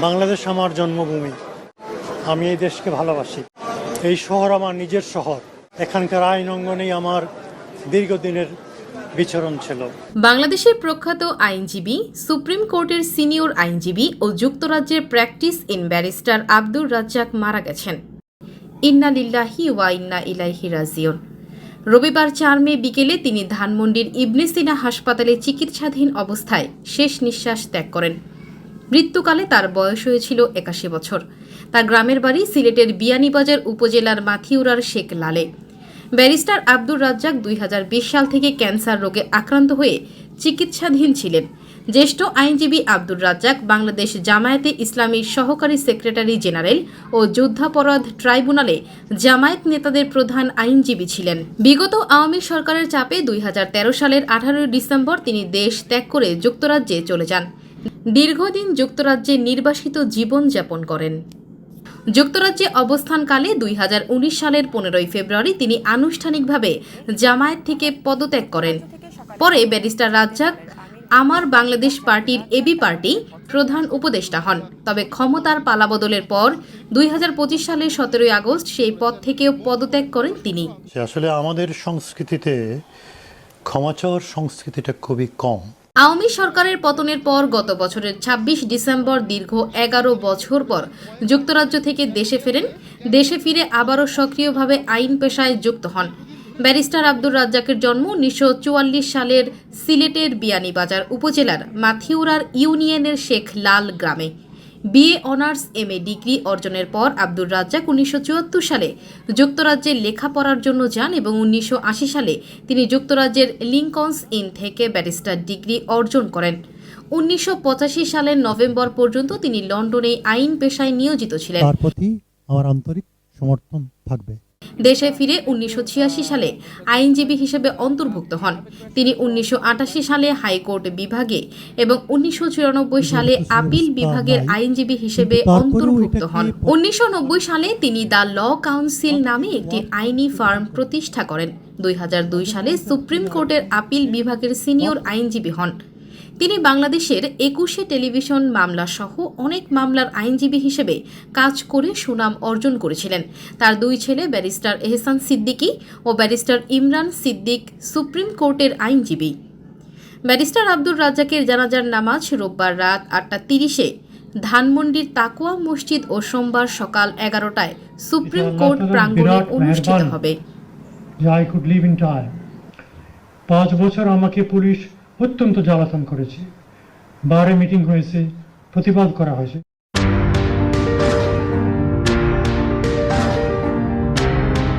বাংলাদেশ আমার জন্মভূমি। আমি এই দেশকে ভালোবাসি। এই শহর আমার নিজের শহর। এখানকার আইন অঙ্গনেই আমার দীর্ঘদিনের বিচরণ ছিল। বাংলাদেশের প্রখ্যাত আইনজীবী, সুপ্রিম কোর্টের সিনিয়র আইনজীবী ও যুক্তরাজ্যের practice in barrister Abdur Razzaq মারা গেছেন। ইন্না লিল্লাহি ওয়া ইন্না ইলাইহি রাজিউন। রবিবার চার মে বিকেলে তিনি ধানমন্ডির ইবনে সিনা হাসপাতালে চিকিৎসাধীন অবস্থায় শেষ নিঃশ্বাস ত্যাগ করেন। মৃত্যুকালে তার বয়স হয়েছিল একাশি বছর। তার গ্রামের বাড়ি সিলেটের বিয়ানীবাজার উপজেলার মাথিউরার শেখ লালে। ব্যারিস্টার আব্দুর রাজ্জাক দুই হাজার বিশ সাল থেকে ক্যান্সার রোগে আক্রান্ত হয়ে চিকিৎসাধীন ছিলেন। জ্যেষ্ঠ আইনজীবী আব্দুর রাজ্জাক, বাংলাদেশ জামায়াতে ইসলামীর সহকারী সেক্রেটারি জেনারেল ও যুদ্ধাপরাধ ট্রাইব্যুনালে জামায়াত নেতাদের প্রধান আইনজীবী ছিলেন। বিগত আওয়ামী সরকারের চাপে দুই হাজার তেরো সালের আঠারোই ডিসেম্বর তিনি দেশ ত্যাগ করে যুক্তরাজ্যে চলে যান। দীর্ঘদিন যুক্তরাজ্যে নির্বাসিত জীবন যাপন করেন। যুক্তরাজ্যে অবস্থানকালে দুই হাজার উনিশ সালের পনেরোই ফেব্রুয়ারি তিনি আনুষ্ঠানিকভাবে জামায়াত থেকে পদত্যাগ করেন। পরে ব্যারিস্টার রাজ্জাক আমার বাংলাদেশ পার্টির এবি পার্টি প্রধান উপদেষ্টা হন। তবে ক্ষমতার পালাবদলের পর দুই হাজার পঁচিশ সালের সতেরোই আগস্ট সেই পদ থেকেও পদত্যাগ করেন তিনি। আসলে আমাদের সংস্কৃতিতে ক্ষমা চাওয়ার সংস্কৃতিটা খুবই কম। আওয়ামী সরকারের পতনের পর গত বছরের ২৬ ডিসেম্বর দীর্ঘ এগারো বছর পর যুক্তরাজ্য থেকে দেশে ফেরেন। দেশে ফিরে আবারও সক্রিয়ভাবে আইন পেশায় যুক্ত হন। ব্যারিস্টার আব্দুর রাজ্জাকের জন্ম উনিশশো চুয়াল্লিশ সালের সিলেটের বিয়ানীবাজার উপজেলার মাথিউরার ইউনিয়নের শেখ লাল গ্রামে। BA honours, M A degree অর্জনের পর আব্দুর রাজ্জাক উনিশশো চুয়াত্তর সালে যুক্তরাজ্যে লেখাপড়ার জন্য যান এবং উনিশশো আশি সালে তিনি যুক্তরাজ্যের লিঙ্কনস ইন থেকে ব্যারিস্টার ডিগ্রি অর্জন করেন। উনিশশো পঁচাশি সালের নভেম্বর পর্যন্ত তিনি লন্ডনে আইন পেশায় নিয়োজিত ছিলেন। তার প্রতি আমার আন্তরিক সমর্থন থাকবে। দেশে ফিরে উনিশশো ছিয়াশি সালে আইনজীবী হিসেবে অন্তর্ভুক্ত হন। তিনি উনিশশো আটাশি সালে হাইকোর্ট বিভাগে এবং উনিশশো চুরানব্বই সালে আপিল বিভাগের আইনজীবী হিসেবে অন্তর্ভুক্ত হন। উনিশশো নব্বই সালে তিনি দ্য ল কাউন্সিল নামে একটি আইনি ফার্ম প্রতিষ্ঠা করেন। দুই হাজার দুই সালে সুপ্রিম কোর্টের আপিল বিভাগের সিনিয়র আইনজীবী হন। তিনি বাংলাদেশের একুশে টেলিভিশন মামলা সহ অনেক মামলার আইনজীবী হিসেবে কাজ করে সুনাম অর্জন করেছিলেন। তার দুই ছেলে ব্যারিস্টার এহসান সিদ্দিকী ও ব্যারিস্টার ইমরান সিদ্দিক সুপ্রিম কোর্টের আইনজীবী। ব্যারিস্টার আব্দুর রাজ্জাকের জানাজার নামাজ রোববার রাত আটটা তিরিশে ধানমন্ডির তাকুয়া মসজিদ ও সোমবার সকাল এগারোটায় সুপ্রিম কোর্ট প্রাঙ্গণে অনুষ্ঠিত হবে। পাঁচ বছর আমাকে পুলিশ অত্যন্ত জ্বালাতন করেছে। বারে মিটিং হয়েছে প্রতিবাদ করা হয়েছে।